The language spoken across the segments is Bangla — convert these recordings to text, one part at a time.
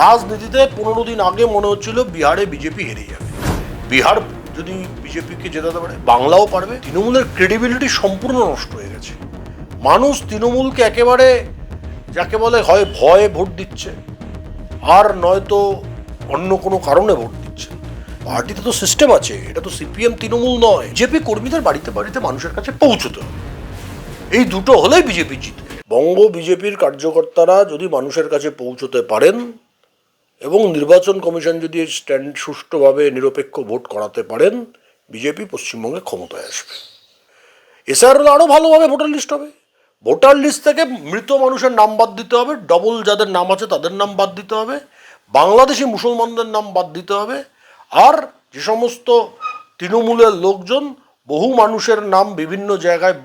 রাজনীতিতে পনেরো দিন আগে মনে হচ্ছিল বিহারে বিজেপি হেরে যাবে। বিহার যদি বিজেপিকে জেতাতে পারে, বাংলাও পারবে। তৃণমূলের ক্রেডিবিলিটি সম্পূর্ণ নষ্ট হয়ে গেছে। মানুষ তৃণমূলকে একেবারে, যাকে বলে হয় ভয়ে ভোট দিচ্ছে। আর নয়তো অন্য কোনো কারণে ভোট দিচ্ছে। পার্টিতে তো সিস্টেম আছে, এটা তো সিপিএম তৃণমূল নয়। বিজেপি কর্মীদের বাড়িতে বাড়িতে মানুষের কাছে পৌঁছতে হবে। এই দুটো হলেই বিজেপি জিতবে। বঙ্গ বিজেপির কার্যকর্তারা যদি মানুষের কাছে পৌঁছতে পারেন এবং নির্বাচন কমিশন যদি স্ট্যান্ড সুষ্ঠুভাবে নিরপেক্ষ ভোট করাতে পারেন, বিজেপি পশ্চিমবঙ্গে ক্ষমতায় আসবে। এসআর আরও ভালোভাবে ভোটার লিস্ট হবে। ভোটার লিস্ট থেকে মৃত মানুষের নাম বাদ দিতে হবে, ডবল যাদের নাম আছে তাদের নাম বাদ দিতে হবে, বাংলাদেশি মুসলমানদের নাম বাদ দিতে হবে, আর যে সমস্ত তৃণমূলের লোকজন বহু মানুষের নাম বিভিন্ন জায়গায়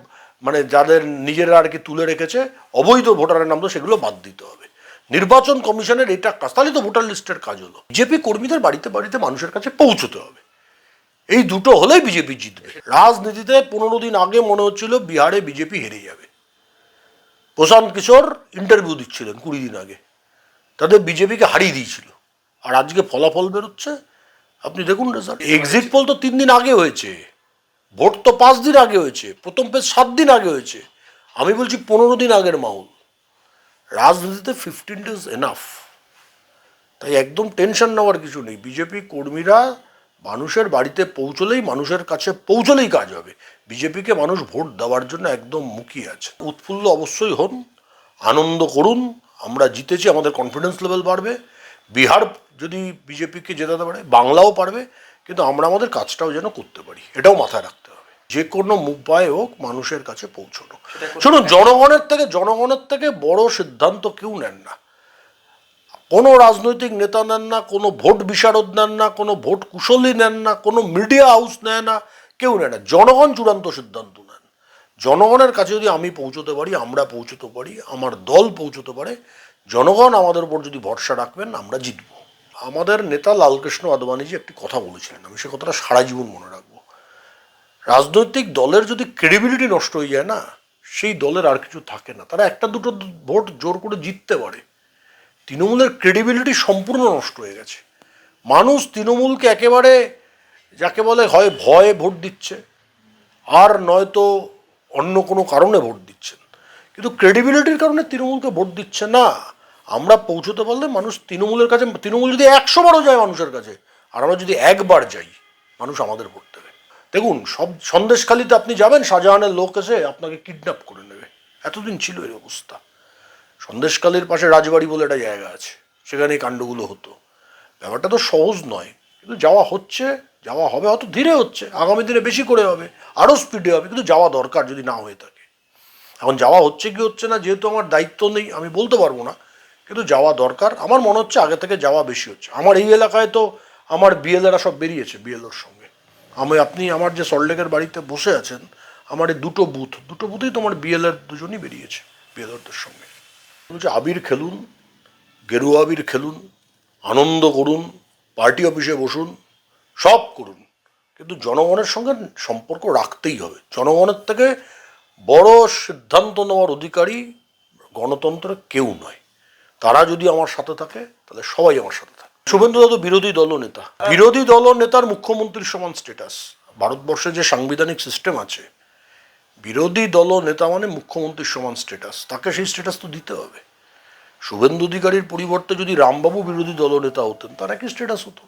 মানে যাদের নিজেরা আর কি তুলে রেখেছে, অবৈধ ভোটারের নাম তো সেগুলো বাদ দিতে হবে। নির্বাচন কমিশনের এটা কাজ। তাহলে তো ভোটার লিস্টের কাজ হলো। বিজেপি কর্মীদের বাড়িতে বাড়িতে মানুষের কাছে পৌঁছতে হবে। এই দুটো হলেই বিজেপি জিতবে। রাজনীতিতে পনেরো দিন আগে মনে হচ্ছিল বিহারে বিজেপি হেরে যাবে। প্রশান্ত কিশোর ইন্টারভিউ দিচ্ছিলেন কুড়ি দিন আগে। তাদের বিজেপিকে হারিয়ে দিয়েছিল। আর আজকে ফলাফল বেরোচ্ছে। আপনি দেখুন রেজাল্ট এক্সিট পোল তো তিন দিন আগে হয়েছে। ভোট তো পাঁচ দিন আগে হয়েছে। প্রথম পেজ সাত দিন আগে হয়েছে। আমি বলছি পনেরো দিন আগের মাহল রাজনীতিতে ফিফটিন ডেজ এনাফ তাই একদম টেনশন নেওয়ার কিছু নেই। বিজেপি কর্মীরা মানুষের বাড়িতে পৌঁছলেই মানুষের কাছে পৌঁছলেই কাজ হবে। বিজেপিকে মানুষ ভোট দেওয়ার জন্য একদম মুখিয়ে আছে। উৎফুল্ল অবশ্যই হন, আনন্দ করুন, আমরা জিতেছি, আমাদের কনফিডেন্স লেভেল বাড়বে। বিহার যদি বিজেপিকে জেতাতে পারে, বাংলাও পারবে, কিন্তু আমরা আমাদের কাজটাও যেন করতে পারি। এটাও মাথায় রাখতে যে কোনো উপায় হোক মানুষের কাছে পৌঁছানো। শুনুন জনগণের থেকে জনগণের থেকে বড় সিদ্ধান্ত কেউ নেন না। কোনো রাজনৈতিক নেতা নেন না কোনো ভোট বিশারদ নেন না কোনো ভোট কুশলী নেন না কোনো মিডিয়া হাউস নেয় না কেউ নেয় না। জনগণ চূড়ান্ত সিদ্ধান্ত নেন। জনগণের কাছে যদি আমি পৌঁছতে পারি আমরা পৌঁছতে পারি আমার দল পৌঁছতে পারে জনগণ আমাদের উপর যদি ভরসা রাখবেন আমরা জিতব। আমাদের নেতা লালকৃষ্ণ আদবানিজি একটি কথা বলেছিলেন। আমি সে কথাটা সারা জীবন মনে রাখব। রাজনৈতিক দলের যদি ক্রেডিবিলিটি নষ্ট হয়ে যায় না, সেই দলের আর কিছু থাকে না। তারা একটা দুটো ভোট জোর করে জিততে পারে। তৃণমূলের ক্রেডিবিলিটি সম্পূর্ণ নষ্ট হয়ে গেছে। মানুষ তৃণমূলকে একেবারে যাকে বলে হয় ভয়ে ভোট দিচ্ছে, আর নয়তো অন্য কোনো কারণে ভোট দিচ্ছেন। কিন্তু ক্রেডিবিলিটির কারণে তৃণমূলকে ভোট দিচ্ছে না। আমরা পৌঁছতে পারলে মানুষ তৃণমূলের কাছে, তৃণমূল যদি একশো বারও যায় মানুষের কাছে, আর আমরা যদি একবার যাই, মানুষ আমাদের ভোট দেবে। দেখুন, সব সন্দেশখালিতে আপনি যাবেন, শাহজাহানের লোক এসে আপনাকে কিডন্যাপ করে নেবে। এতদিন ছিল এই অবস্থা। সন্দেশকালের পাশে রাজবাড়ি বলে একটা জায়গা আছে সেখানে এই কাণ্ডগুলো হতো। ব্যাপারটা তো সহজ নয়, কিন্তু যাওয়া হচ্ছে, যাওয়া হবে, হয়তো ধীরে হচ্ছে, আগামী দিনে বেশি করে হবে, আরও স্পিডে হবে, কিন্তু যাওয়া দরকার যদি না হয়ে থাকে। এখন যাওয়া হচ্ছে কি হচ্ছে না, যেহেতু আমার দায়িত্ব নেই, আমি বলতে পারব না, কিন্তু যাওয়া দরকার। আমার মনে হচ্ছে আগে থেকে যাওয়া বেশি হচ্ছে। আমার এই এলাকায় তো আমার বিএলএরা সব বেরিয়েছে বিএলওর সঙ্গে। আমি, আপনি আমার যে সল্টলেকের বাড়িতে বসে আছেন, আমার এই দুটো বুথ, দুটো বুথেই তোমার বিএলএর দুজনই বেরিয়েছে বিএলওরদের সঙ্গে। বলছে, আবির খেলুন, গেরুয়া আবির খেলুন, আনন্দ করুন, পার্টি অফিসে বসুন, সব করুন। কিন্তু জনগণের সঙ্গে সম্পর্ক রাখতেই হবে। জনগণের থেকে বড় সিদ্ধান্ত নেওয়ার অধিকারী গণতন্ত্রের কেউ নয়। তারা যদি আমার সাথে থাকে, তাহলে সবাই আমার সাথে শুভেন্দু দাদু বিরোধী দল নেতা। বিরোধী দল নেতার মুখ্যমন্ত্রীর সমান স্ট্যাটাস ভারতবর্ষে যে সাংবিধানিক সিস্টেম আছে, বিরোধী দল নেতা মানে মুখ্যমন্ত্রীর সমান স্ট্যাটাস তাকে সেই স্ট্যাটাস তো দিতে হবে। শুভেন্দু অধিকারীর পরিবর্তে যদি রামবাবু বিরোধী দল নেতা হতেন, তার একই স্ট্যাটাস হতো।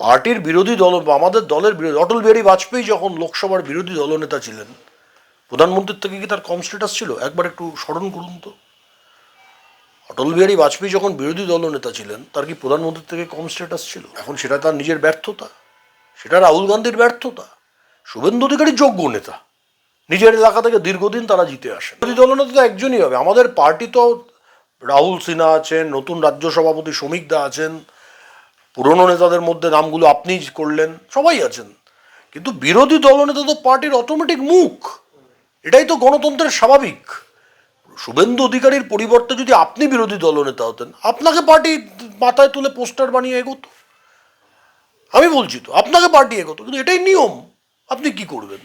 পার্টির বিরোধী দল আমাদের দলের বিরোধী অটল বিহারী বাজপেয়ী যখন লোকসভার বিরোধী দলনেতা ছিলেন, প্রধানমন্ত্রীর থেকে কি তার কম স্ট্যাটাস ছিল? একবার একটু স্মরণ করুন তো। অটল বিহারী বাজপেয়ী যখন বিরোধী দলনেতা ছিলেন, তার কি প্রধানমন্ত্রীর থেকে কম স্ট্যাটাস ছিল? এখন সেটা তার নিজের ব্যর্থতা। সেটা রাহুল গান্ধীর ব্যর্থতা। শুভেন্দু অধিকারী যোগ্য নেতা। নিজের এলাকা থেকে দীর্ঘদিন তারা জিতে আসেন। বিরোধী দলনেতা তো একজনই হবে। আমাদের পার্টি তো রাহুল সিনহা আছেন, নতুন রাজ্য সভাপতি শ্রমিক দা আছেন, পুরনো নেতাদের মধ্যে নামগুলো আপনি করলেন, সবাই আছেন। কিন্তু বিরোধী দলনেতা তো পার্টির অটোমেটিক মুখ। এটাই তো গণতন্ত্রের স্বাভাবিক। শুভেন্দু অধিকারীর পরিবর্তে যদি আপনি বিরোধী দলনেতা হতেন, আপনাকে পার্টি মাথায় তুলে পোস্টার বানিয়ে এগোতো? আমি বলছি তো, আপনাকে পার্টি এগোতো, কিন্তু এটাই নিয়ম। আপনি কি করবেন?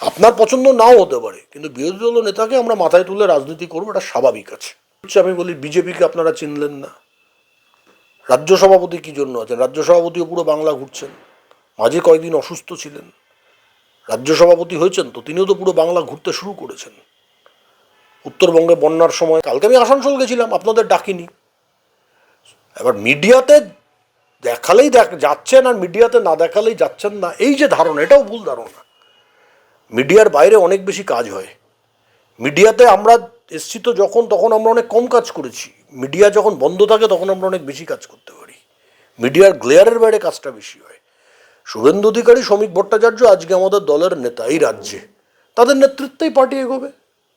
আপনার পছন্দ নাও হতে পারে, কিন্তু বিরোধী দল নেতাকে আমরা মাথায় তুলে রাজনীতি করব, এটা স্বাভাবিক আছে। হচ্ছে আমি বলি, বিজেপিকে আপনারা চিনলেন না। রাজ্য সভাপতি কী জন্য আছেন? রাজ্য সভাপতিও পুরো বাংলা ঘুরছেন। মাঝে কয়েকদিন অসুস্থ ছিলেন। রাজ্য সভাপতি হয়েছেন তো, তিনিও তো পুরো বাংলা ঘুরতে শুরু করেছেন। উত্তরবঙ্গে বন্যার সময়, কালকে আমি আসানসোল গেছিলাম, আপনাদের ডাকিনি। এবার মিডিয়াতে দেখালেই দেখ, যাচ্ছেন আর মিডিয়াতে না দেখালেই যাচ্ছেন না, এই যে ধারণা, এটাও ভুল ধারণা। মিডিয়ার বাইরে অনেক বেশি কাজ হয়। মিডিয়াতে আমরা এসছি তো যখন, তখন আমরা অনেক কম কাজ করেছি। মিডিয়া যখন বন্ধ থাকে, তখন আমরা অনেক বেশি কাজ করতে পারি। মিডিয়ার গ্লেয়ারের বাইরে কাজটা বেশি হয়। শুভেন্দু অধিকারী, শ্রমিক ভট্টাচার্য আজকে আমাদের দলের নেতা, এই রাজ্যে। তাদের নেতৃত্বেই পার্টি এগোবে।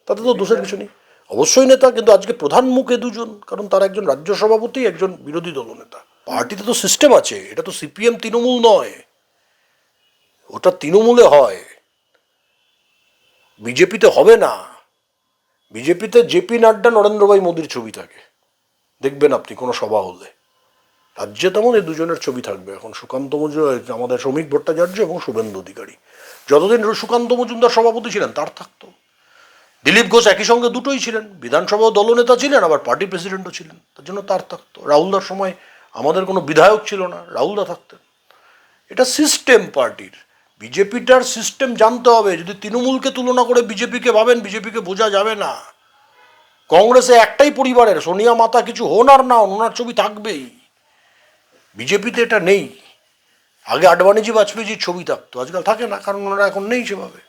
তাতে তো দোষের কিছু নেই। অবশ্যই নেতা, কিন্তু আজকে প্রধান মুখে দুজন, কারণ তার একজন রাজ্য সভাপতি, একজন বিরোধী দলনেতা পার্টিতে তো সিস্টেম আছে, এটা তো সিপিএম তৃণমূল নয়। ওটা তৃণমূলে হয়। বিজেপিতে হবে না। বিজেপিতে জেপি নাড্ডা নরেন্দ্রভাই মোদীর ছবি থাকে। দেখবেন আপনি কোনো সভা হলে। রাজ্যে তেমন এই দুজনের ছবি থাকবে। এখন সুকান্ত মজুমদার আমাদের শ্রমিক ভট্টাচার্য এবং শুভেন্দু অধিকারী। যতদিন সুকান্ত মজুমদার সভাপতি ছিলেন, তার থাকতো। দিলীপ ঘোষ একই সঙ্গে দুটোই ছিলেন। বিধানসভা দলনেতা ছিলেন, আবার পার্টি প্রেসিডেন্টও ছিলেন। তার জন্য তার থাকতো রাহুলদার সময় আমাদের কোনো বিধায়ক ছিল না, রাহুলদা থাকতেন। এটা সিস্টেম পার্টির বিজেপিটার সিস্টেম জানতে হবে। যদি তৃণমূলকে তুলনা করে বিজেপিকে ভাবেন, বিজেপিকে বোঝা যাবে না। কংগ্রেসে একটাই পরিবারের, সোনিয়া মাতা কিছু হন আর না, ওনার ছবি থাকবেই। বিজেপিতে এটা নেই। আগে আডবাণীজি, বাজপেয়ীজির ছবি থাকতো। আজকাল থাকে না, কারণ ওনারা এখন নেই সেভাবে।